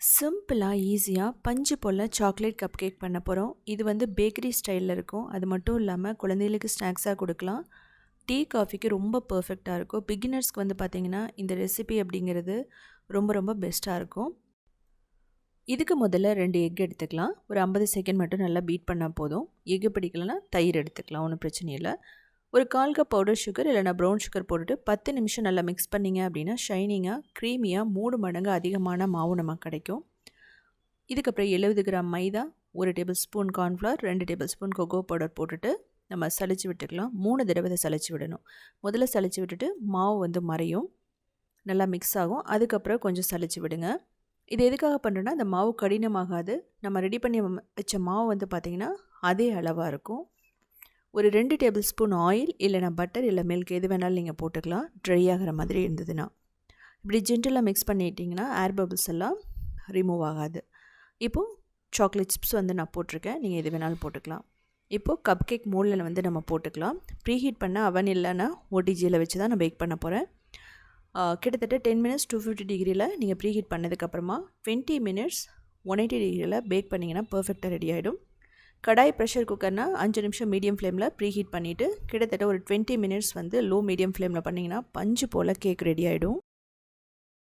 சிம்பிளாக ஈஸியாக பஞ்சு போல் சாக்லேட் கப் கேக் பண்ண போகிறோம் இது வந்து பேக்கரி ஸ்டைலில் இருக்கும். அது மட்டும் இல்லாமல் குழந்தைகளுக்கு ஸ்நாக்ஸாக கொடுக்கலாம். டீ காஃபிக்கு ரொம்ப பர்ஃபெக்டாக இருக்கும். பிகினர்ஸ்க்கு வந்து பார்த்திங்கன்னா இந்த ரெசிபி அப்படிங்கிறது ரொம்ப ரொம்ப பெஸ்ட்டாக இருக்கும். இதுக்கு முதல்ல ரெண்டு எக் எடுத்துக்கலாம். ஒரு ஐம்பது செகண்ட் மட்டும் நல்லா பீட் பண்ணால் போதும். எக்கு பிடிக்கலன்னா தயிர் எடுத்துக்கலாம். ஒன்றும் பிரச்சனை இல்லை. ஒரு கால் கப் பவுடர் சுகர் இல்லைனா ப்ரௌன் சுகர் போட்டுட்டு பத்து நிமிஷம் நல்லா மிக்ஸ் பண்ணிங்க அப்படின்னா ஷைனிங்காக க்ரீமியாக மூணு மடங்கு அதிகமான மாவு நமக்கு கிடைக்கும். இதுக்கப்புறம் எழுபது கிராம் மைதா ஒரு டேபிள் ஸ்பூன் கார்ன்ஃப்ளவர் ரெண்டு டேபிள் ஸ்பூன் கொக்கோ பவுடர் போட்டுட்டு நம்ம சளிச்சு விட்டுக்கலாம். மூணு தடவை இதை சளிச்சு விடணும். முதல்ல சளிச்சு விட்டுட்டு மாவு வந்து மறையும். நல்லா மிக்ஸ் ஆகும். அதுக்கப்புறம் கொஞ்சம் சளிச்சு விடுங்க. இது எதுக்காக பண்ணுறோன்னா அந்த மாவு கடினமாகாது. நம்ம ரெடி பண்ணி வச்ச மாவு வந்து பார்த்திங்கன்னா அதே அளவாக இருக்கும். ஒரு ரெண்டு டேபிள் ஸ்பூன் ஆயில் இல்லைனா பட்டர் இல்லை மில்க் எது வேணாலும் நீங்கள் போட்டுக்கலாம். ட்ரை ஆகிற மாதிரி இருந்ததுன்னா. இப்படி ஜென்டலாக மிக்ஸ் பண்ணிட்டீங்கன்னா ஏர் பபிள்ஸ் எல்லாம் ரிமூவ் ஆகாது. இப்போது சாக்லேட் சிப்ஸ் வந்து நான் போட்டிருக்கேன். நீங்கள் எது வேணாலும் போட்டுக்கலாம். இப்போது கப் கேக் மோல்டில் வந்து நம்ம போட்டுக்கலாம். ப்ரீஹீட் பண்ண அவன் இல்லைன்னா ஓடிஜியில் வச்சு தான் நான் பேக் பண்ண போகிறேன் கிட்டத்தட்ட டென் மினிட்ஸ் டூ ஃபிஃப்டி டிகிரியில் நீங்கள் ப்ரீஹீட் பண்ணதுக்கப்புறமா டுவெண்ட்டி மினிட்ஸ் ஒன் எயிட்டி டிகிரியில் பேக் பண்ணிங்கன்னா பர்ஃபெக்டாக ரெடி ஆகிடும் கடாய் ப்ரெஷர் குக்கர்னால் அஞ்சு நிமிஷம் மீடியம் ஃப்ளேமில் ப்ரீ ஹீட் பண்ணிவிட்டு கிட்டத்தட்ட ஒரு டுவெண்ட்டி மினிட்ஸ் வந்து லோ மீடியம் ஃப்ளேமில் பண்ணிங்கன்னா பஞ்சு போல் கேக் ரெடி ஆகிடும்